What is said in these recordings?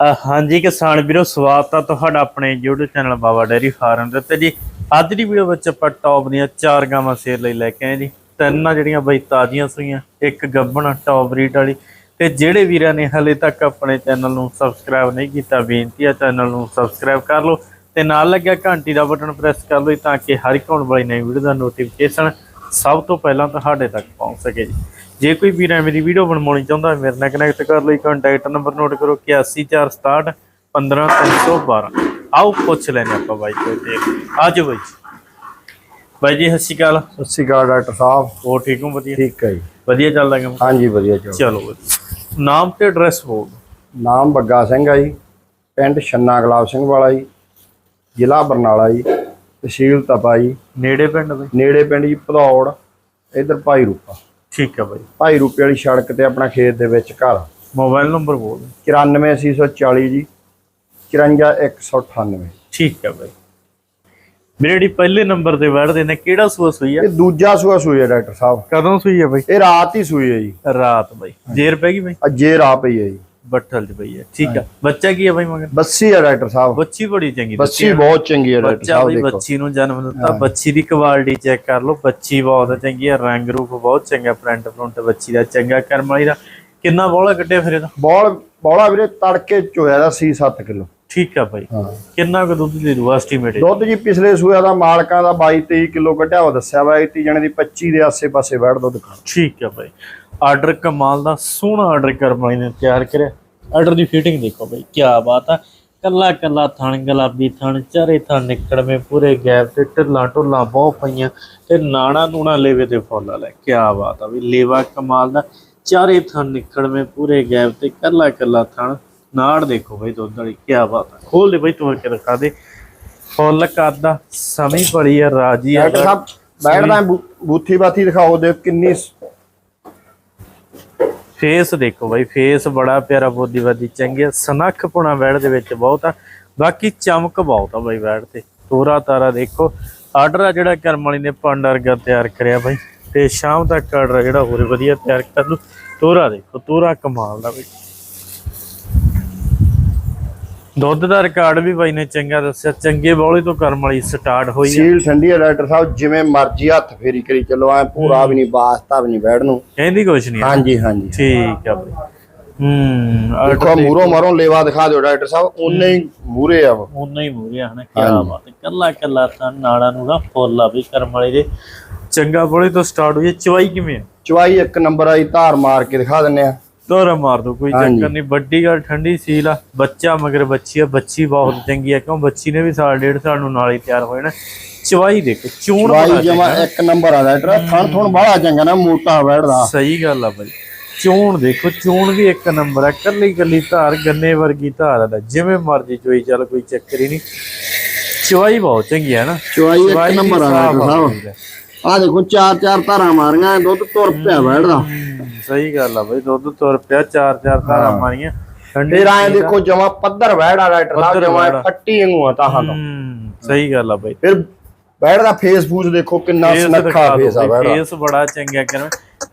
ਹਾਂਜੀ ਕਿਸਾਨ ਵੀਰੋ, ਸਵਾਗਤ ਆ ਤੁਹਾਡਾ ਆਪਣੇ YouTube channel Baba dairy farm ਦੇ ਉੱਤੇ ਜੀ। ਅੱਜ ਦੀ ਵੀਡੀਓ ਵਿੱਚ ਆਪਾਂ ਟੌਪ ਦੀਆਂ ਚਾਰ ਗਾਵਾਂ ਸੇਲ ਲਈ ਲੈ ਕੇ ਆਏ ਜੀ। ਤਿੰਨ ਆ ਜਿਹੜੀਆਂ ਬਈ ਤਾਜ਼ੀਆਂ ਸੂਈਆਂ, ਇੱਕ ਗੱਬਣ ਟੌਪ ਰੀਟ ਵਾਲੀ। ਤੇ ਜਿਹੜੇ ਵੀਰਾਂ ਨੇ ਹਲੇ ਤੱਕ ਆਪਣੇ ਚੈਨਲ ਨੂੰ ਸਬਸਕ੍ਰਾਈਬ ਨਹੀਂ ਕੀਤਾ, ਬੇਨਤੀ ਆ ਚੈਨਲ ਨੂੰ ਸਬਸਕ੍ਰਾਈਬ ਕਰ ਲਓ ਤੇ ਨਾਲ ਲੱਗਿਆ ਘੰਟੀ ਦਾ ਬਟਨ ਪ੍ਰੈਸ ਕਰ ਲਓ ਤਾਂ ਕਿ ਹਰ ਇੱਕ ਆਉਣ ਵਾਲੀ ਨਵੀਂ ਵੀਡੀਓ ਦਾ ਨੋਟੀਫਿਕੇਸ਼ਨ ਸਭ ਤੋਂ ਪਹਿਲਾਂ ਤੁਹਾਡੇ ਤੱਕ ਪਹੁੰਚ ਸਕੇ ਜੀ। ਜੇ ਕੋਈ ਵੀਰ ਐਵੇਂ ਦੀ ਵੀਡੀਓ ਬਣਵਾਉਣੀ ਚਾਹੁੰਦਾ ਹੈ ਮੇਰੇ ਨਾਲ ਕਨੈਕਟ ਕਰ ਲਈ ਕੰਟੈਕਟ ਨੰਬਰ ਨੋਟ ਕਰੋ 8146 15312 ਆਓ ਪੁੱਛ ਲੈਣੇ ਆਪਾਂ ਬਾਈ ਕੋਈ ਤੇ ਆਜੋ ਬਾਈ ਬਾਈ ਜੀ ਸਤਿ ਸ਼੍ਰੀ ਅਕਾਲ। ਸਤਿ ਸ਼੍ਰੀ ਅਕਾਲ ਡਾਕਟਰ ਸਾਹਿਬ। ਹੋਰ ਠੀਕ ਹੋ? ਵਧੀਆ? ਠੀਕ ਹੈ ਜੀ। ਵਧੀਆ ਚੱਲਦਾ ਕੰਮ? ਹਾਂਜੀ ਵਧੀਆ ਚਲੋ ਚਲੋ ਨਾਮ ਤੇ ਐਡਰੈਸ ਬੋਲ ਨਾਮ ਬੱਗਾ ਸਿੰਘ ਆ ਜੀ ਪਿੰਡ ਛੰਨਾ ਗੁਲਾਬ ਸਿੰਘ ਵਾਲਾ ਜੀ ਜ਼ਿਲ੍ਹਾ ਬਰਨਾਲਾ ਜੀ ਤਹਿਸੀਲ ਤਪਾ ਜੀ। ਨੇੜੇ ਪਿੰਡ ਬਾਈ? ਨੇੜੇ ਪਿੰਡ ਜੀ ਭਦੌੜ ਇਧਰ ਭਾਈ ਰੂਪਾ। ਠੀਕ ਹੈ ਬਾਈ। ਭਾਈ ਰੂਪੇ ਵਾਲੀ ਸੜਕ ਤੇ ਆਪਣਾ ਖੇਤ ਦੇ ਵਿੱਚ ਘਰ। ਮੋਬਾਈਲ ਨੰਬਰ ਬੋਲ 94840 ਜੀ। 54198 ਠੀਕ ਹੈ ਬਾਈ। ਮੇਰੇ ਜਿਹੜੀ ਪਹਿਲੇ ਨੰਬਰ ਤੇ ਵੜਦੇ ਨੇ ਕਿਹੜਾ ਸੂਆ ਸੂਈ ਆ? ਇਹ ਦੂਜਾ ਸੂਆ ਸੂਈ ਹੈ ਡਾਕਟਰ ਸਾਹਿਬ। ਕਦੋਂ ਸੂਈ ਆ ਬਾਈ? ਇਹ ਰਾਤ ਹੀ ਸੂਈ ਹੈ ਜੀ। ਰਾਤ ਬਾਈ। ਜੇਰ ਪੈ ਗਈ ਬਾਈ? ਅਜੇ ਰਾਤ ਪਈ ਹੈ ਜੀ। ਬੱਠਲ ਚ ਪਈ ਹੈ। ਠੀਕ ਆ। ਬੱਚਾ ਕੀ ਹੈ ਬਾਈ ਮਗਰ? ਬੱਸੀ ਹੈ ਡਾਕਟਰ ਸਾਹਿਬ। ਬੱਚੀ ਬੜੀ ਚੰਗੀ ਬੱਸੀ ਬਹੁਤ ਚੰਗੀ ਹੈ ਡਾਕਟਰ ਬੱਚਾ ਸਾਹਿਬ ਦੇਖੋ। ਬੱਚੀ ਨੂੰ ਜਨਮ ਦਿੱਤਾ ਬੱਚੀ ਦੀ ਕੁਆਲਿਟੀ ਚੈੱਕ ਕਰ ਲਓ ਬੱਚੀ ਬਹੁਤ ਚੰਗੀ ਹੈ ਰੰਗ ਰੂਪ ਬਹੁਤ ਚੰਗਾ ਪ੍ਰਿੰਟ ਪ੍ਰਿੰਟ ਬੱਚੀ ਦਾ ਚੰਗਾ ਕਰਮ ਵਾਲੀ ਦਾ। ਕਿੰਨਾ ਬੋਲਾ ਕੱਢਿਆ ਫਿਰ ਇਹਦਾ? ਬੋਲ ਬੋਲਾ ਵੀਰੇ ਤੜਕੇ ਚੋਇਆ ਦਾ ਸੀ 7 ਕਿਲੋ। ਠੀਕ ਆ ਹਾਂ। ਕਿੰਨਾ ਕੁ ਦੁੱਧ ਦੇ ਦੂ ਐਸਟੀਮੇਟ ਦੁੱਧ ਜੀ ਪਿਛਲੇ ਸੂਆ ਦਾ ਮਾਲਕਾਂ ਦਾ 22 23 ਕਿਲੋ ਕੱਢਿਆ ਉਹ ਦੱਸਿਆ ਵਾ 31 ਜਣੇ ਦੀ 25 ਦੇ ਆਸੇ-ਪਾਸੇ ਵੜ ਦੁੱਧ ਖਾਣ। ਠੀਕ ਆ ਬਾਈ। ਆਰਡਰ ਕਮਾਲ ਦਾ ਸੋਹਣਾ ਆਰਡਰ ਕਰਮ ਵਾਲੀ ਨੇ ਤਿਆਰ ਕਰਿਆ। ਆਰਡਰ ਦੀ ਫਿਟਿੰਗ ਦੇਖੋ ਬਾਈ ਕੀ ਬਾਤ ਆ। ਕੱਲਾ ਕੱਲਾ ਥਣ ਗੁਲਾਬੀ ਥਣ ਚਾਰੇ ਥਣ ਨਿਕੜਵੇਂ ਪੂਰੇ ਗੈਪ ਤੇ ਢਿੱਲਾਂ ਢੁੱਲਾਂ ਬਹੁਤ ਪਈਆਂ ਤੇ ਨਾਣਾ ਨੂਣਾ ਲੇਵੇ ਤੇ ਫੁੱਲ ਲੈ ਕੀ ਬਾਤ ਆ ਵੀ ਲੇਵਾ ਕਮਾਲ ਦਾ ਚਾਰੇ ਥਣ ਨਿਕੜਵੇਂ ਪੂਰੇ ਗੈਪ ਤੇ ਕੱਲਾ ਕੱਲਾ ਥਣ ਨਾੜ ਦੇਖੋ ਬਾਈ ਦੁੱਧ ਵਾਲੀ ਕੀ ਬਾਤ ਆ ਖੋਲ ਦੇ ਬਾਈ ਤੋੜ ਕੇ ਦਿਖਾ ਦੇ। ਫੁੱਲ ਕਰਦਾ ਸਮੀ ਪੜੀ ਆ ਰਾਜੀ ਆ ਡਾਕਟਰ ਸਾਹਿਬ ਬੈਠਦਾ ਬੂਥੀ ਬਾਥੀ ਦਿਖਾਓ ਦੇ ਕਿੰਨੀ ਫੇਸ ਦੇਖੋ ਬਾਈ ਫੇਸ ਬੜਾ ਪਿਆਰਾ ਬੋਦੀਵਾਦੀ ਚੰਗੀ ਆ ਸਨੱਖ ਪੁਣਾ ਵੈੜ ਦੇ ਵਿੱਚ ਬਹੁਤ ਆ। ਬਾਕੀ ਚਮਕ ਬਹੁਤ ਆ ਬਾਈ ਵੈੜ ਤੇ। ਤੋਰਾ ਤਾਰਾ ਦੇਖੋ। ਆਰਡਰ ਆ ਜਿਹੜਾ ਕਰਮ ਵਾਲੀ ਨੇ ਪੰਡ ਵਰਗਾ ਤਿਆਰ ਕਰਿਆ ਬਾਈ। ਤੇ ਸ਼ਾਮ ਤੱਕ ਆਰਡਰ ਜਿਹੜਾ ਹੋਰ ਵਧੀਆ ਤਿਆਰ ਕਰ ਲੂ। ਤੋਰਾ ਦੇਖੋ ਤੋਰਾ ਕਮਾਲ ਦਾ ਬਾਈ। ਦੁੱਧ ਦਾ ਰਿਕਾਰਡ ਵੀ ਬਾਈ ਨੇ ਚੰਗਾ ਦੱਸਿਆ ਚੰਗੇ ਬੌਲੇ ਤੋਂ ਕਰਮ ਵਾਲੀ ਸਟਾਰਟ ਹੋਈ ਆ। ਸੀਲ ਠੰਡੀ ਹੈ ਡਾਕਟਰ ਸਾਹਿਬ ਜਿਵੇਂ ਮਰਜ਼ੀ ਹੱਥ ਫੇਰੀ ਕਰੀ ਚੱਲੋ ਐ ਪੂਰਾ ਵੀ ਨਹੀਂ ਵਾਸਤਾ ਵੀ ਨਹੀਂ ਬੈਠ ਨੂੰ ਕਹਿੰਦੀ ਕੁਛ ਨਹੀਂ ਹਾਂਜੀ ਹਾਂਜੀ। ਠੀਕ ਆ ਬਾਈ। ਹੂੰ ਦੇਖੋ ਮੂਰੋਂ ਮਰੋਂ ਲੇਵਾ ਦਿਖਾ ਦਿਓ ਡਾਕਟਰ ਸਾਹਿਬ ਉਨੇ ਹੀ ਮੂਰੇ ਆ ਉਹ। ਉਨਾ ਹੀ ਮੂਰਿਆ ਹਨਾ ਕੀ ਬਾਤ ਕੱਲਾ ਕੱਲਾ ਤਾਂ ਨਾੜਾ ਨੂੰ ਨਾ ਫੁੱਲ ਆ ਵੀ ਕਰਮ ਵਾਲੇ ਦੇ। ਚੰਗਾ ਬੋਲੇ ਤੋਂ ਸਟਾਰਟ ਹੋਈ ਚਵਾਈ ਕਿਵੇਂ ਆ? ਚਵਾਈ ਇੱਕ ਨੰਬਰ ਆਈ ਧਾਰ ਮਾਰ ਕੇ ਦਿਖਾ ਦਿੰਨੇ ਆ। ਦੋਰਾ ਮਾਰ ਦੋ ਕੋਈ ਚੱਕਰ ਨਹੀਂ। ਵੱਡੀ ਗੱਲ ਠੰਡੀ ਸੀਲ ਆ ਬੱਚਾ ਮਗਰ ਬੱਚੀ ਆ ਬੱਚੀ ਬਹੁਤ ਚੰਗੀ ਆ ਕਿਉਂ? ਬੱਚੀ ਨੇ ਵੀ ਸਾਲ ਡੇਢ ਸਾਲ ਨੂੰ ਨਾਲ ਹੀ ਤਿਆਰ ਹੋ ਜਾਣਾ ਚਵਾਈ ਦੇਖੋ ਚੂਣ ਚਵਾਈ ਜਮਾ ਇੱਕ ਨੰਬਰ ਆ ਡਾਕਟਰ ਥਣ ਥਣ ਬਾਹਲਾ ਚੰਗਾ ਨਾ ਮੋਟਾ ਬੈਠਦਾ ਸਹੀ ਗੱਲ ਆ ਬਾਈ। ਚੂਣ ਦੇਖੋ ਚੂਣ ਵੀ ਇੱਕ ਨੰਬਰ ਆ ਕੱਲੀ ਕੱਲੀ ਧਾਰ ਗੰਨੇ ਵਰਗੀ ਧਾਰ ਆ। ਜਿਵੇਂ ਮਰਜ਼ੀ ਚੋਈ ਚੱਲ ਕੋਈ ਚੱਕਰ ਹੀ ਨਹੀਂ। ਚਵਾਈ ਬਹੁਤ ਚੰਗੀ ਆ ਨਾ। ਚਵਾਈ ਇੱਕ ਨੰਬਰ ਆ ਸਾਹਿਬ ਆ। ਦੇਖੋ ਚਾਰ ਚਾਰ ਧਾਰਾਂ ਮਾਰੀਆਂ ਦੁੱਧ ਤੁਰ ਪਿਆ ਬੈਠਦਾ ਸਹੀ ਗੱਲ ਆ ਬਈ ਦੁੱਧ ਤੁਰ ਪਿਆ ਚਾਰ ਚਾਰ ਧਾਰਾਂ ਮਾਰੀਆਂ। ਠੰਡੀ ਫੇਰ ਆਏ ਦੇਖੋ ਜਮਾ ਪੱਧਰ ਡਾਕਟਰ ਸਾਹਿਬ ਪੱਧਰ ਜਮਾ ਵਹਿੜਾ। ਫੱਟੀ ਵਾਂਗੂ ਆ ਤੋਂ ਹਮ, ਸਹੀ ਗੱਲ ਆ ਬਈ। ਫਿਰ ਬੈਠਦਾ ਫੇਸ ਫੂਸ ਦੇਖੋ ਕਿੰਨਾ ਸੁਨੱਖਾ ਫੇਸ ਆ ਬੈਠਦਾ ਫੇਸ ਬੜਾ ਚੰਗਾ ਕਰ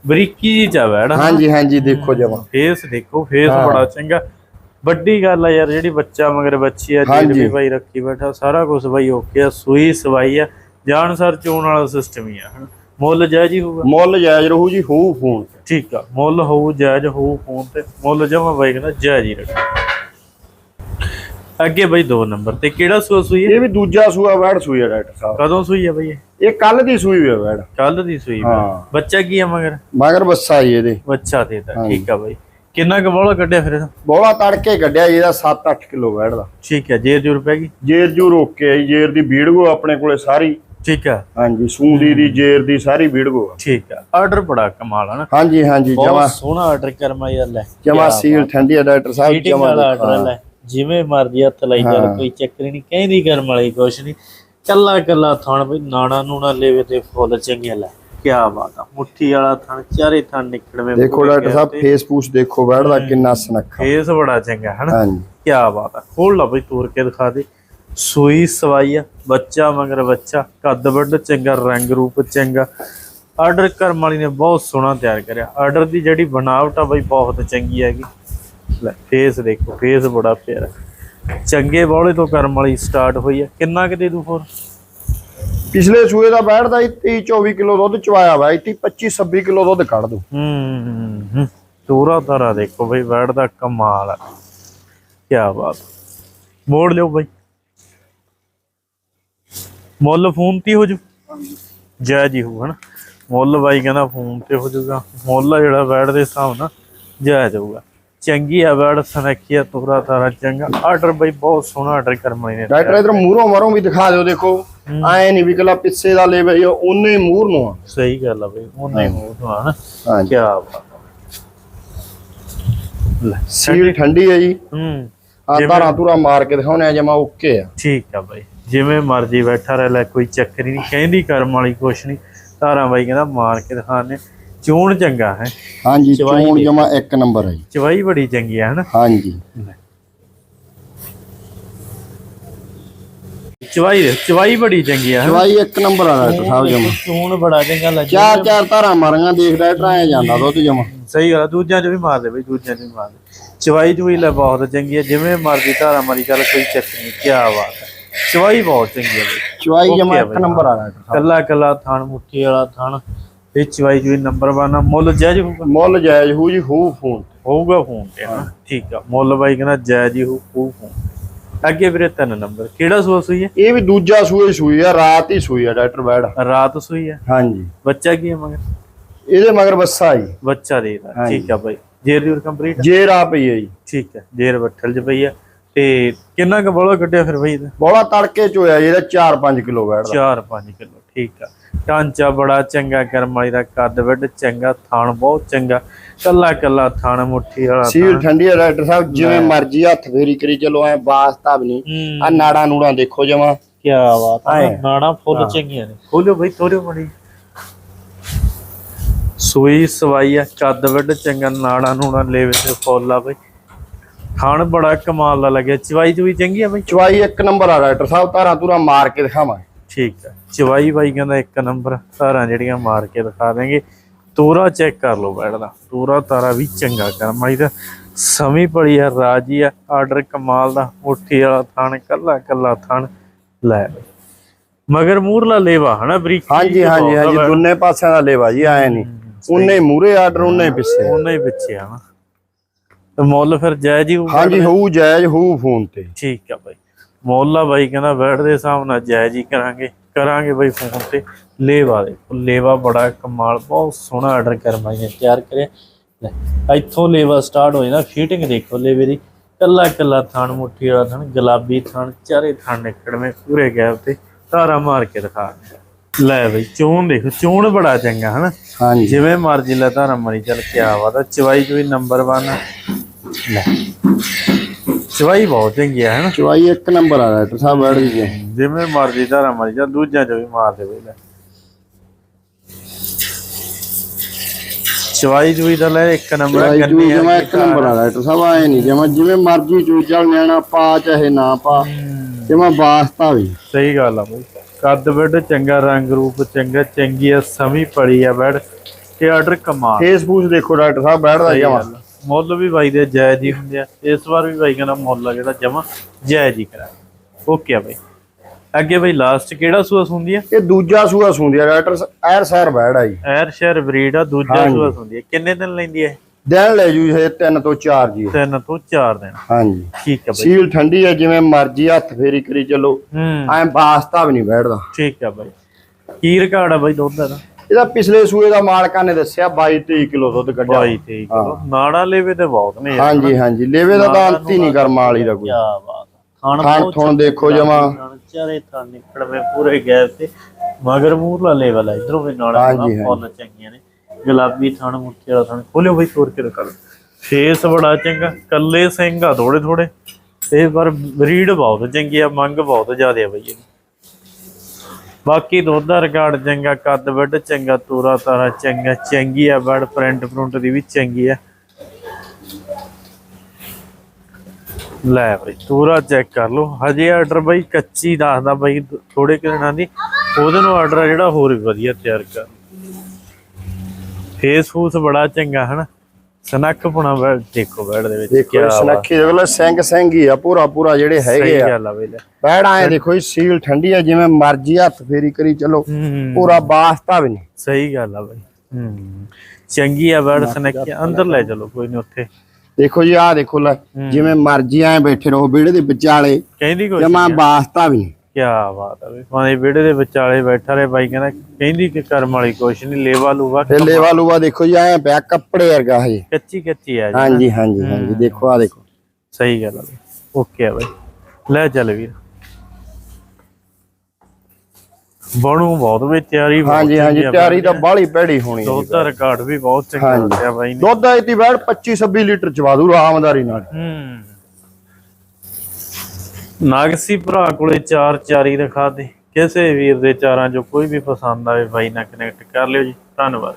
ਬਰੀਕੀ ਜੀ ਚਾ ਬੈੜਾ ਹਾਂਜੀ ਹਾਂਜੀ ਦੇਖੋ ਜਮਾ। ਫੇਸ ਦੇਖੋ ਫੇਸ ਬੜਾ ਚੰਗਾ। ਵੱਡੀ ਗੱਲ ਆ ਯਾਰ ਜਿਹੜੀ ਬੱਚਾ ਮਗਰ ਬੱਚੀ ਆ ਜਿਹੜੀ ਵੀ ਬਾਈ ਰੱਖੀ ਬੈਠਾ ਸਾਰਾ ਕੁਝ ਬਾਈ ਓਕੇ ਆ ਸੂਈ ਸਵਾਈ ਆ। ਜਾਣ ਸਰ ਚੋਣ ਵਾਲਾ ਸਿਸਟਮ ਹੀ ਆ ਹਨਾ। ਮੁੱਲ ਜਾਇਜ਼ ਹੀ ਹੋਊਗਾ। ਮੁੱਲ ਜਾਇਜ਼ ਰਹੂ ਜੀ ਹੋਊ ਫੋਨ। ਤੇ। ਠੀਕ ਆ ਮੁੱਲ ਹੋਊ ਜਾਇਜ਼ ਹੋਊ ਫੋਨ ਤੇ। ਮੁੱਲ ਜਮਾ ਬਾਈ ਕਹਿੰਦਾ ਜਾਇਜ਼ ਹੀ ਰੱਖੋ ਅੱਗੇ ਬਾਈ ਦੋ ਨੰਬਰ ਤੇ ਕਿਹੜਾ ਸੂਆ ਸੂਈ ਹੈ? ਇਹ ਵੀ ਦੂਜਾ ਸੂਆ ਬੈੜ ਸੂਈ ਆ ਡਾਕਟਰ ਸਾਹਿਬ। ਕਦੋਂ ਸੂਈ ਹੈ ਬਾਈ ਇਹ? ਇਹ ਕੱਲ ਦੀ ਸੂਈ ਆ ਬੈੜ ਕੱਲ ਦੀ ਸੂਈ ਹਾਂ। ਬਾਈ। ਬੱਚਾ ਕੀ ਆ ਮਗਰ? ਮਗਰ ਬੱਸਾ ਜੀ ਇਹਦੇ। ਬੱਚਾ ਦੇਤਾ ਠੀਕ ਆ ਬਾਈ। ਕਿੰਨਾ ਕੁ ਬੋਲਾ ਕੱਢਿਆ ਫਿਰ ਇਹਦਾ? ਬੋਲਾ ਤੜਕੇ ਕੱਢਿਆ ਜੀ ਇਹਦਾ 7-8 ਕਿਲੋ ਬੈੜਦਾ ਠੀਕ ਹੈ ਜੇਰ ਜੂਰ ਪੈ ਗਈ? ਜੇਰ ਜੂ ਰੋਕ ਕੇ ਆਈ ਜੇਰ ਦੀ ਵੀੜਗੋ ਆਪਣੇ ਕੋਲੇ ਸਾਰੀ। ਠੀਕ ਆ। ਹਾਂਜੀ ਸੂੰਦੀ ਦੀ ਜੇਰ ਦੀ ਸਾਰੀ ਵੀੜਗੋ ਆ। ਠੀਕ ਆ। ਆਰਡਰ ਬੜਾ ਕਮਾਲ ਆ ਨਾ। ਹਾਂਜੀ ਹਾਂਜੀ ਜਮਾ ਬਹੁਤ ਸੋਹਣਾ ਆਰਡਰ ਕਰਮਾ ਯਾਰ ਲੈ। ਜਮਾ ਸੀਲ ਠੰਡੀ ਆ ਡਾਕਟਰ ਸਾਹਿਬ ਜਮਾ ਆਰਡਰ ਲੈ। ਜਿਵੇਂ ਮਰਜ਼ੀ ਹੱਥ ਲਾਈ ਚੱਲ ਕੋਈ ਚੱਕਰ ਹੀ ਨਹੀਂ ਕਹਿੰਦੀ ਕਰਮ ਵਾਲੀ ਕੁਛ ਨਹੀਂ। ਕੱਲਾ ਕੱਲਾ ਥਣ ਬਈ ਨਾਣਾ ਨੂਣਾ ਲੈਵੇ ਤੇ ਫੁੱਲ ਚੰਗੇ ਲੈ। ਕੀ ਬਾਤ ਆ। ਮੁੱਠੀ ਵਾਲਾ ਥਣ ਚਾਰੇ ਥਣ ਨਿਕੜਵੇਂ ਦੇਖੋ ਡਾਕਟਰ ਸਾਹਿਬ ਫੇਸ ਪੂਸ ਦੇਖੋ ਬੈੜਦਾ ਕਿੰਨਾ ਸੁਨੱਖਾ। ਫੇਸ ਬੜਾ ਚੰਗਾ ਹਨਾ? ਹਾਂਜੀ। ਕੀ ਬਾਤ ਆ। ਖੋਲ ਲਾ ਬਈ ਤੋੜ ਕੇ ਦਿਖਾ ਦੇ। ਸੂਈ ਸਵਾਈ ਆ ਬੱਚਾ ਮਗਰ ਬੱਚਾ ਕੱਦ ਵੱਡ ਚੰਗਾ ਰੰਗ ਰੂਪ ਚੰਗਾ। ਆਰਡਰ ਕਰਮ ਵਾਲੀ ਨੇ ਬਹੁਤ ਸੋਹਣਾ ਤਿਆਰ ਕਰਿਆ। ਆਰਡਰ ਦੀ ਜਿਹੜੀ ਬਣਾਵਟ ਆ ਬਈ ਬਹੁਤ ਚੰਗੀ ਹੈਗੀ। ਲੈ ਫੇਸ ਦੇਖੋ ਫੇਸ ਬੜਾ ਪਿਆਰਾ। ਚੰਗੇ ਬੌਲੇ ਤੋਂ ਕਰਮ ਵਾਲੀ ਸਟਾਰਟ ਹੋਈ ਹੈ ਕਿੰਨਾ ਕਿ ਦੇ ਦੂ ਹੋਰ? ਪਿਛਲੇ ਸੂਏ ਦਾ ਬੈਠਦਾ 30 24 ਕਿਲੋ ਦੁੱਧ ਚਵਾਇਆ ਵਾ 30 25 26 ਕਿਲੋ ਦੁੱਧ ਕੱਢ ਦੂ ਹੂੰ ਤੋਰਾ ਤਾਰਾ ਦੇਖੋ ਬਈ ਬੈਠ ਦਾ ਕਮਾਲ ਹੈ ਕੀ ਬਾਤ। ਮੋੜ ਲਿਓ ਬਈ। ਮੁੱਲ ਫੋਨ ਤੇ ਹੀ ਜੂ। ਜੈ ਜੀ ਹੋ ਹਨਾ। ਮੁੱਲ ਬਾਈ ਕਹਿੰਦਾ ਫੋਨ ਤੇ ਹੋ ਜਾਊਗਾ ਮੁੱਲ ਆ ਜਿਹੜਾ ਬੈਠ ਦੇ ਹਿਸਾਬ ਨਾਲ ਜੈ ਜਾਊਗਾ। ਚੰਗੀ ਆ ਬੈਠ ਸਨਖੀਆ ਤੋਰਾ ਤਾਰਾ ਚੰਗਾ। ਆਰਡਰ ਬਈ ਬਹੁਤ ਸੋਹਣਾ ਆਰਡਰ ਕਰਮਾਈ ਨੇ। ਡਾਕਟਰ ਇਧਰ ਮੂਹਰੋਂ ਮਰੋਂ ਵੀ ਦਿਖਾ ਦਿਓ ਦੇਖੋ। ਐ ਨਹੀਂ ਵੀ ਕੱਲਾ ਪਿੱਛੇ ਦਾ ਲੈ ਬਈ ਉਹਨੇ ਮੂਹਰ ਨੂੰ ਆ। ਸਹੀ ਗੱਲ ਆ ਬਈ ਉਹਨੇ ਮੂੰਹ ਤੋਂ ਆ ਨਾ ਕੀ ਬਾਤ ਲੈ ਸੀਲ ਠੰਡੀ ਹੈ ਜੀ। ਹੂੰ। ਆ ਧਾਰਾਂ ਧੂਰਾ ਮਾਰ ਕੇ ਦਿਖਾਉਣੇ ਆ ਜਮਾ ਓਕੇ ਆ। ਠੀਕ ਆ ਬਾਈ। ਜਿਵੇਂ ਮਰਜ਼ੀ ਬੈਠਾ ਰਹਿ ਲੈ ਕੋਈ ਚੱਕਰ ਨਹੀਂ ਕਹਿੰਦੀ ਕਰਮ ਵਾਲੀ ਕੁਛ ਨਹੀਂ। ਧਾਰਾਂ ਬਾਈ ਕਹਿੰਦਾ ਮਾਰ ਕੇ ਦਿਖਾਣੇ ਚੋਣ ਚੰਗਾ ਹੈ। ਹਾਂਜੀ ਚਵਾਈ ਚੋਣ ਦੇ। ਜਮਾ ਇੱਕ ਨੰਬਰ ਹੈ ਜੀ। ਚਵਾਈ ਬੜੀ ਚੰਗੀ ਹੈ ਹਨਾ? ਹਾਂਜੀ। ਚਵਾਈ ਦੇ ਚਵਾਈ ਬੜੀ ਚੰਗੀ ਹੈ ਹਨਾ? ਚਵਾਈ ਇੱਕ ਨੰਬਰ ਆ ਡਾਕਟਰ ਸਾਹਿਬ ਜਮਾ। ਚੋਣ ਬੜਾ ਚੰਗਾ ਲੱਗਿਆ। ਚਾਰ ਚਾਰ ਧਾਰਾਂ ਮਾਰੀਆਂ ਦੇਖ ਡਾਕਟਰ ਜਾਂਦਾ ਦੁੱਧ ਜਮਾ। ਸਹੀ ਗੱਲ ਆ, ਦੂਜਿਆਂ ਚ ਵੀ ਮਾਰ ਦੇ ਬਈ ਦੂਜਿਆਂ ਚ ਵੀ ਮਾਰ ਦੇ। ਚਵਾਈ ਚੁਈ ਲੈ ਬਹੁਤ ਚੰਗੀ ਹੈ। ਜਿਵੇਂ ਮਰਜ਼ੀ ਧਾਰਾਂ ਮਾਰੀ ਚੱਲ ਕੋਈ ਚੱਕਰ ਨਹੀਂ ਕੀ ਬਾਤ ਹੈ। ਚਵਾਈ ਬਹੁਤ ਚੰਗੀ ਹੈ ਬਈ। ਚਵਾਈ ਜਮਾ ਇੱਕ ਬਾਈ। ਨੰਬਰ ਆ ਸਾਹਿਬ ਕੱਲਾ ਕੱਲਾ ਥਣ ਮੁੱਠੀ ਵਾਲਾ ਥਣ ਇਹ ਚਵਾਈ ਚੁਈ ਨੰਬਰ 1 ਮੁੱਲ ਜਾਇਜ਼ ਹੋਊਗਾ? ਮੁੱਲ ਜਾਇਜ਼ ਹੋ ਜੀ ਹੋ ਫੋਨ ਹੋਊਗਾ ਫੋਨ ਤੇ ਹਨਾ ਠੀਕ ਆ। ਮੁੱਲ ਬਾਈ ਕਹਿੰਦਾ ਜਾਇਜ਼ ਹੀ ਹੋਊ ਹੋਊ ਫੋਨ ਅੱਗੇ ਵੀਰੇ ਤਿੰਨ ਨੰਬਰ। ਕਿਹੜਾ ਸੂਆ ਸੂਈ ਹੈ ਇਹ ਵੀ ਦੂਜਾ ਸੂਏ ਸੂਈ ਆ ਰਾਤ ਹੀ ਸੂਈ ਆ ਡਾਕਟਰ ਬੈੜ ਰਾਤ ਸੂਈ ਹੈ ਹਾਂਜੀ। ਬੱਚਾ ਕੀ ਹੈ ਮਗਰ? ਇਹਦੇ ਮਗਰ ਬੱਸਾ ਜੀ। ਬੱਚਾ ਹਾਂਜੀ। ਠੀਕ ਆ ਬਾਈ। ਜੇਰ ਦੀ ਕੰਪਲੀਟ ਜੇਰ ਆ ਪਈ ਹੈ ਜੀ। ਠੀਕ ਹੈ ਜੇਰ ਬੱਠਲ ਚ ਪਈ ਆ। ਤੇ ਕਿੰਨਾ ਕੁ ਬੋਲਾ ਕੱਢਿਆ ਫਿਰ ਬਾਈ ਇਹਦਾ? ਬੋਲਾ ਤੜਕੇ ਚ ਹੋਇਆ ਜੀ, ਇਹਦਾ 4-5 ਕਿਲੋ ਬੈਠਦਾ। 4-5 ਕਿਲੋ ਠੀਕ ਆ। ਢਾਂਚਾ ਬੜਾ ਚੰਗਾ ਕਰਮ ਵਾਲੀ ਦਾ ਕੱਦ ਵੱਡ ਚੰਗਾ ਥਾਣ ਬਹੁਤ ਚੰਗਾ। ਕੱਲਾ ਕੱਲਾ ਥਾਣ ਮੁੱਠੀ ਵਾਲਾ ਸੀਲ ਠੰਡੀ ਆ ਡਾਕਟਰ ਸਾਹਿਬ ਜਿਵੇਂ ਮਰਜ਼ੀ ਹੱਥ ਫੇਰੀ ਕਰੀ ਚਲੋ ਐ ਵਾਸਤਾ ਵੀ ਨਹੀਂ। ਆ ਨਾੜਾ ਨੂੜਾ ਦੇਖੋ ਜਮਾ। ਕੀ ਬਾਤ ਹੈ। ਨਾੜਾ ਫੁੱਲ ਚੰਗੀਆਂ ਨੇ। ਖੋਲਿਓ ਬਈ ਤੋਰਿਓ ਮੜੀ। ਸੂਈ ਸਵਾਈ ਆ ਕੱਦ ਵੱਡ ਚੰਗਾ ਨਾੜਾ ਨੂੜਾ ਲੇਵੇ ਤੇ ਫੁੱਲ ਆ ਬਈ। ਖਾਣ ਬੜਾ ਕਮਾਲ ਦਾ ਲੱਗਿਆ। ਚਵਾਈ ਚੁਈ ਚੰਗੀ ਆ ਬਈ? ਚਵਾਈ ਇੱਕ ਨੰਬਰ ਆ ਡਾਕਟਰ ਸਾਹਿਬ ਧਾਰਾਂ ਧੂਰਾ ਮਾਰ ਕੇ ਦਿਖਾਵਾਂਗੇ। ਠੀਕ ਆ। ਚਵਾਈ ਬਾਈ ਕਹਿੰਦਾ ਇੱਕ ਨੰਬਰ ਧਾਰਾਂ ਜਿਹੜੀਆਂ ਮਾਰ ਕੇ ਦਿਖਾ ਦੇਂਗੇ ਤੋਰਾ ਚੈੱਕ ਕਰ ਲਓ ਬੈਠਦਾ ਤੋਰਾ ਤਾਰਾ ਵੀ ਚੰਗਾ ਕਰਮਾਈ ਦਾ। ਸਮੀ ਪੜੀ ਆ ਰਾਜੀ ਆ ਆਰਡਰ ਕਮਾਲ ਦਾ। ਮੁੱਠੀ ਵਾਲਾ ਥਾਣ ਕੱਲਾ ਕੱਲਾ ਥਾਣ। ਲੈ ਮਗਰ ਮੂਰਲਾ ਲੇਵਾ ਹਨਾ ਬਰੀਕੀ ਹਾਂਜੀ ਹਾਂਜੀ ਹਾਂਜੀ ਦੋਨੇ ਪਾਸਿਆਂ ਦਾ ਲੇਵਾ ਜੀ ਐ ਨਹੀਂ। ਉਨੇ ਮੂਰੇ ਆਰਡਰ ਉਨੇ ਪਿੱਛੇ ਉਹਨਾਂ ਹੀ ਪਿੱਛੇ ਆ ਮੁੱਲ ਫਿਰ ਜਾਇਜ਼ ਹੀ ਹੋਊਗਾ ਹਾਂਜੀ ਹੋਊ ਜਾਇਜ਼ ਹੋਊ ਫੋਨ ਤੇ। ਠੀਕ ਆ ਬਾਈ। ਮੌਲਾ ਬਾਈ ਕਹਿੰਦਾ ਬੈਠ ਦੇ ਹਿਸਾਬ ਨਾਲ ਜਾਇਜ਼ ਹੀ ਕਰਾਂਗੇ। ਕਰਾਂਗੇ ਬਾਈ ਫੋਨ ਤੇ। ਲੇਵਾ ਦੇ ਲੇਵਾ ਬੜਾ ਕਮਾਲ ਬਹੁਤ ਸੋਹਣਾ ਆਰਡਰ ਕਰਮਾਈ ਨੇ ਤਿਆਰ ਕਰਿਆ। ਲੈ ਇੱਥੋਂ ਲੇਵਾ ਸਟਾਰਟ ਹੋ ਜਾਂਦਾ ਫਿਟਿੰਗ ਦੇਖੋ ਲੇਵੇ ਦੀ। ਕੱਲਾ ਕੱਲਾ ਥਣ ਮੁੱਠੀ ਵਾਲਾ ਥਣ ਗੁਲਾਬੀ ਥਣ ਚਾਰੇ ਥਣ ਨਿਕੜਵੇਂ ਪੂਰੇ ਗੈਪ ਤੇ ਧਾਰਾ ਮਾਰ ਕੇ ਦਿਖਾ ਲੈ ਬਈ ਚੋਣ ਦੇਖੋ ਚੋਣ ਬੜਾ ਚੰਗਾ ਹਨਾ? ਹਾਂਜੀ। ਜਿਵੇਂ ਮਰਜ਼ੀ ਲੈ ਧਾਰਾ ਮਾਰੀ ਚੱਲ ਕਿਆ ਵਾ ਤਾਂ ਚਵਾਈ ਚੋਈ ਨੰਬਰ 1 ਲੈ। ਚਵਾਈ ਬਹੁਤ ਚੰਗੀ ਹੈ ਹਨਾ ਚਵਾਈ ਇੱਕ ਨੰਬਰ ਆ ਡਾਕਟਰ ਸਾਹਿਬ ਬੈਠ ਗਈ ਜਿਵੇਂ ਮਰਜ਼ੀ ਧਾਰਾ ਮਾਰੀ ਚੱਲ ਦੂਜਿਆਂ ਚ ਵੀ ਮਾਰ ਦੇ ਬਈ ਲੈ। ਚਵਾਈ ਚੋਈ ਦਾ ਲੈ ਇੱਕ ਨੰਬਰ ਗੰਨੀ ਜੂ ਹੈ ਇੱਕ ਨੰਬਰ ਆ ਡਾਕਟਰ ਸਾਹਿਬ ਐ ਨਹੀਂ ਜਮਾ ਜਿਵੇਂ ਮਰਜ਼ੀ ਚੂ ਚੱਲ ਨਿਆਣਾ ਪਾ ਚਾਹੇ ਨਾ ਪਾ ਜਮਾ ਵਾਸਤਾ ਵੀ। ਸਹੀ ਗੱਲ ਆ ਬਈ। ਕੱਦ ਬੈਡ ਚੰਗਾ ਰੰਗ ਰੂਪ ਚੰਗਾ ਚੰਗੀ ਆ ਸਮੀ ਪੜੀ ਆ ਬੈਡ ਤੇ ਆਰਡਰ ਕਮਾਲ। ਫੇਸਬੁੱਕ ਦੇਖੋ ਡਾਕਟਰ ਸਾਹਿਬ ਬੈਠਦਾ ਜਮਾ। ਮੁੱਲ ਵੀ ਬਾਈ ਦੇ ਜਾਇਜ਼ ਹੀ ਹੁੰਦੇ ਆ। ਇਸ ਵਾਰ ਵੀ ਬਾਈ ਕਹਿੰਦਾ ਮੁੱਲ ਆ ਜਿਹੜਾ ਜਮਾ ਜਾਇਜ਼ ਹੀ ਕਰਾ ਓਕੇ ਆ ਬਾਈ। ਅੱਗੇ ਬਾਈ ਲਾਸਟ ਕਿਹੜਾ ਸੂਆ ਹੁੰਦੀ ਆ? ਇਹ ਦੂਜਾ ਸੂਆ ਸੁੰਦੀ ਆ ਸਾਹਿਬ ਐਰ ਸੈਰ ਬੈਠਾ ਜੀ। ਐਰ ਸ਼ੇਰ ਬਰੀਡ ਆ ਦੂਜਾ ਹਾਂਜੀ। ਸੂਆ ਹੁੰਦੀ ਆ। ਕਿੰਨੇ ਦਿਨ ਲੈਂਦੀ ਹੈ ਦਿਨ ਲੈ ਜੂ ਇਹ 3 ਤੋਂ 4 ਜੀ। ਤਿੰਨ ਤੋਂ ਚਾਰ ਦਿਨ। ਹਾਂਜੀ। ਠੀਕ ਆ ਬਾਈ। ਸੀਲ ਠੰਡੀ ਹੈ ਜਿਵੇਂ ਮਰਜ਼ੀ ਹੱਥ ਫੇਰੀ ਕਰੀ ਚਲੋ। ਹੂੰ। ਐ ਵਾਸਤਾ ਵੀ ਨਹੀਂ ਬੈਠਦਾ। ਠੀਕ ਆ ਬਾਈ। ਕੀ ਰਿਕਾਰਡ ਆ ਬਾਈ ਦੁੱਧ ਦਾ? ਇਹਦਾ ਪਿਛਲੇ ਸੂਏ ਦਾ ਮਾਲਕਾਂ ਨੇ ਦੱਸਿਆ 22 23 ਕਿਲੋ ਦੁੱਧ ਕੱਢਿਆ। 22 23 ਕਿਲੋ। ਨਾੜਾ ਲੇਵੇ ਤੇ ਬਹੁਤ ਨੇ ਹਾਂਜੀ ਹਾਂਜੀ। ਲੇਵੇ ਦਾ ਤਾਂ ਅੰਤ ਹੀ ਨਹੀਂ ਕਰਮ ਵਾਲੀ ਦਾ ਕੋਈ। ਕੀ ਬਾਤ ਖਾਣ ਖਾਣ ਥੁਣ ਦੇਖੋ ਜਮਾ। ਚਾਰੇ ਥਾਂ ਨਿਕੜਵੇਂ ਪੂਰੇ ਗੈਪ ਤੇ। ਮਗਰ ਮੂਰਲਾ ਲੈਵਲ ਹੈ ਇਧਰੋਂ ਵੀ ਨਾੜਾ ਫੁੱਲ ਚੰਗੀਆਂ ਨੇ। ਗੁਲਾਬੀ ਥਣ ਮੁੱਠੀ ਵਾਲਾ ਥਣ ਖੋਲਿਓ ਬਈ ਤੋੜ ਕੇ ਦਿਖਾ ਫੇਸ ਬੜਾ ਚੰਗਾ ਕੱਲੇ ਸਿੰਘ ਆ ਥੋੜੇ ਥੋੜੇ ਤੇ ਪਰ ਬਰੀਡ ਬਹੁਤ ਚੰਗੀ ਆ ਮੰਗ ਬਹੁਤ ਜ਼ਿਆਦਾ ਆ ਬਈ ਬਾਕੀ ਦੁੱਧ ਦਾ ਰਿਕਾਰਡ ਚੰਗਾ, ਕੱਦ ਵੱਡ ਚੰਗਾ, ਤੂਰਾ ਤਾਰਾ ਚੰਗਾ, ਚੰਗੀ ਆ ਬੜ ਪ੍ਰਿੰਟ ਪ੍ਰਿੰਟ ਦੀ ਵੀ ਚੰਗੀ ਆ। ਲੈ ਬਈ ਪੂਰਾ ਚੈੱਕ ਕਰ ਲਓ। ਹਜੇ ਆਰਡਰ ਬਈ ਕੱਚੀ ਦੱਸਦਾ ਬਈ ਥੋੜੇ ਕੁ ਦਿਨਾਂ ਦੀ। ਉਹਦੇ ਨੂੰ ਆਰਡਰ ਜਿਹੜਾ ਹੋਰ ਵੀ ਵਧੀਆ ਤਿਆਰ ਕਰ। ਫੇਸ ਫੂਸ ਬੜਾ ਚੰਗਾ, ਹਨਾ? ਸਨੱਖ ਪੁਣਾ ਬੈੜ ਦੇਖੋ ਬੈੜ ਦੇ ਵਿੱਚ ਦੇਖੋ ਸੁਨੱਖੀ ਕੋਲ ਸਿੰਘ ਸਿੰਘ ਹੀ ਆ ਪੂਰਾ ਪੂਰਾ ਜਿਹੜੇ ਹੈਗੇ ਆ। ਆ ਬੈੜ ਆਏ ਦੇਖੋ ਇਹ ਸੀਲ ਠੰਡੀ ਆ ਜਿਵੇਂ ਮਰਜ਼ੀ ਹੱਥ ਫੇਰੀ ਕਰੀ ਚਲੋ ਪੂਰਾ ਬਾਸਤਾ ਵੀ ਨਹੀਂ। ਸਹੀ ਗੱਲ ਆ ਬਈ। ਹੂੰ। ਚੰਗੀ ਆ ਬੈੜ ਸਨੱਖੀ ਅੰਦਰ ਲੈ ਚਲੋ ਕੋਈ ਨਹੀਂ ਉੱਥੇ। ਦੇਖੋ ਜੀ ਆਹ ਦੇਖੋ ਲੈ ਜਿਵੇਂ ਮਰਜ਼ੀ ਆਏ ਬੈਠੇ ਰਹੋ ਵਿਹੜੇ ਦੇ ਵਿਚਾਲੇ ਕਹਿੰਦੀ ਕੋਈ ਜਮਾ ਬਾਸਤਾ ਵੀ ਨਹੀਂ। ਕੀ ਬਾਤ ਆ ਬਈ ਭਾਵੇਂ ਵਿਹੜੇ ਦੇ ਵਿਚਾਲੇ ਬੈਠਾ ਰਹੇ ਬਾਈ ਕਹਿੰਦਾ ਕਹਿੰਦੀ ਕਿ ਕਰਮ ਵਾਲੀ ਕੁਛ ਨਹੀਂ ਲੇਵਾ ਲੂਵਾ ਤੇ ਲੇਵਾ ਲੂਵਾ ਦੇਖੋ ਜੀ ਆਏ ਪਿਆ ਕੱਪੜੇ ਵਰਗਾ ਹਜੇ। ਕੱਚੀ ਕੱਚੀ ਆ ਜੀ ਹਾਂਜੀ ਹਾਂਜੀ ਹਾਂਜੀ ਦੇਖੋ ਆ ਦੇਖੋ। ਸਹੀ ਗੱਲ ਆ ਓਕੇ ਆ ਬਈ। ਲੈ ਚੱਲ ਵੀਰ। ਬਣੂ ਬਹੁਤ ਵੀ ਤਿਆਰੀ ਹਾਂਜੀ ਹਾਂਜੀ ਤਿਆਰੀ ਤਾਂ ਬਾਹਲੀ ਭੈੜੀ ਹੋਣੀ ਹੈ ਦੁੱਧ ਦਾ ਰਿਕਾਰਡ ਵੀ ਬਹੁਤ ਚੰਗਾ। ਦੱਸਿਆ ਬਾਈ ਨੇ। ਦੁੱਧ ਆਈਤੀ ਬੈੜ 25 26 ਲੀਟਰ ਚਵਾ ਦੂ ਆਰਾਮਦਾਰੀ ਨਾਲ। ਹੂੰ। ਨਾਗਸੀ ਭਰਾ ਕੋਲੇ ਚਾਰ ਚਾਰੀ ਰਖਾ ਦੇ। ਕਿਸੇ ਵੀਰ ਦੇ ਚਾਰਾਂ ਚੋਂ ਕੋਈ ਵੀ ਪਸੰਦ ਆਵੇ, ਬਾਈ ਨਾਲ ਕਨੈਕਟ ਕਰ ਲਿਓ ਜੀ। ਧੰਨਵਾਦ।